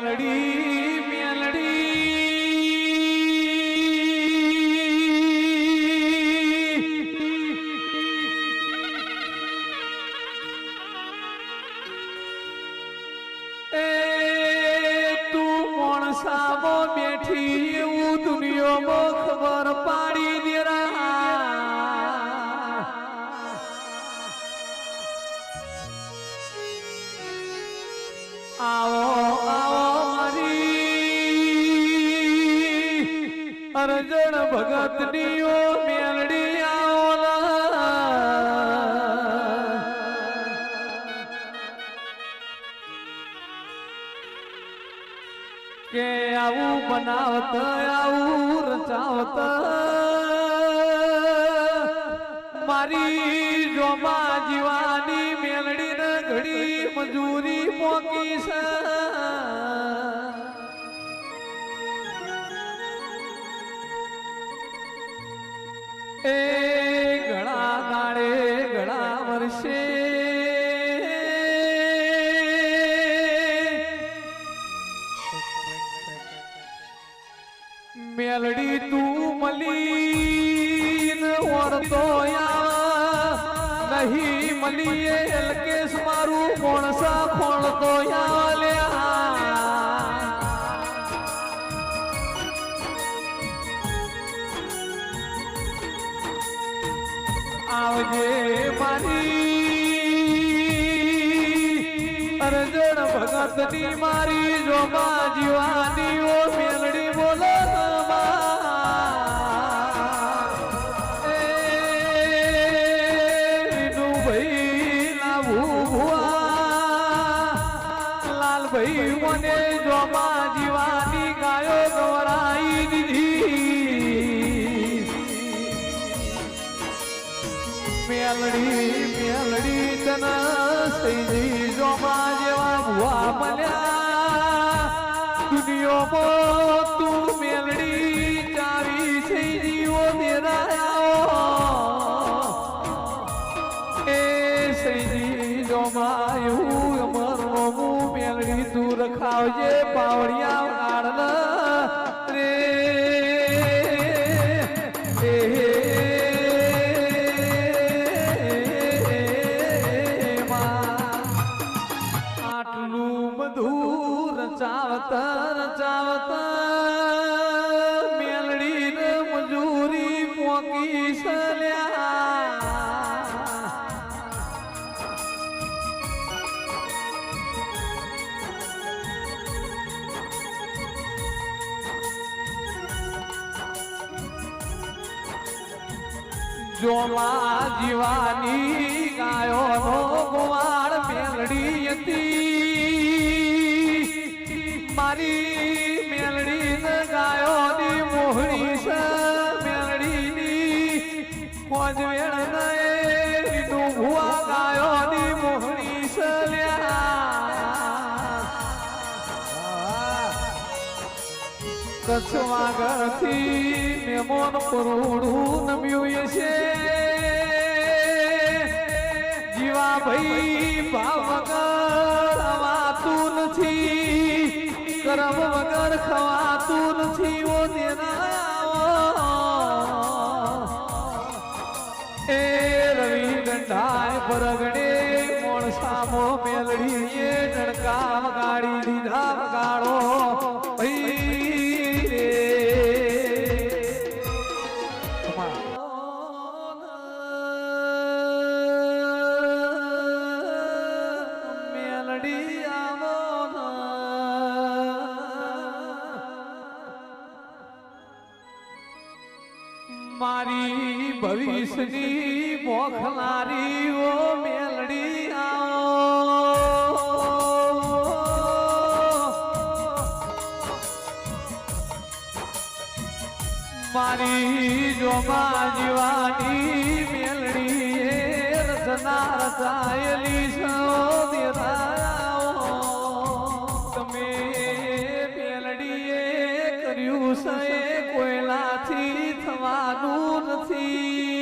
તું મોણસામો બેઠી એવું દુનિયામાં ખબર પાડી દેરા આવો અરજણ ભગત ડીઓ મેલડી કે આવું બનાવત, આવું રચાવત. મારી જોમા જીવાની મેલડી ઘડી મજૂરી પોકી છે એ ઘણા દાડે, ઘણા વર્ષે. મેલડી તું મલીન ઓરતો આવ નહીં મલીએ એલકેસ મારું મોણસા ખોણતો આલ્યા આવજે મારી. અરજણ ભગતની મારી જોમા જીવાની ઓ મેલડી બોલો ભાઈ મને જોમા મેલડી મેલડી તના સૈજી જોમા જેવા ભુવા મળ્યા. દુનિયામાં મજૂરી પોકી સલ્યા જોમા જીવાની ગાયોનો ગુવાળ મેલડી હતી. મારી કચ્છવાગરથી મેમોન પરોડું નમ્યું છે. જીવા ભાઈ ભાવ વગર ખવાતું નથી. કરમ વગર ખવાતું નથી ઓ દેના એ રવિ ગંધાય પરગડે મોણસામો મેલડીએ ડણકા વગાડો આવો મારી ભવિષ્યની મોખલારી મારી જોમા જીવાની મેલડી રચના રચાયેલી છો તમે મેલડીએ કર્યું છે કોયલાથી થવાનું નથી.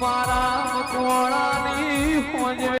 મારા કોળાની મોજ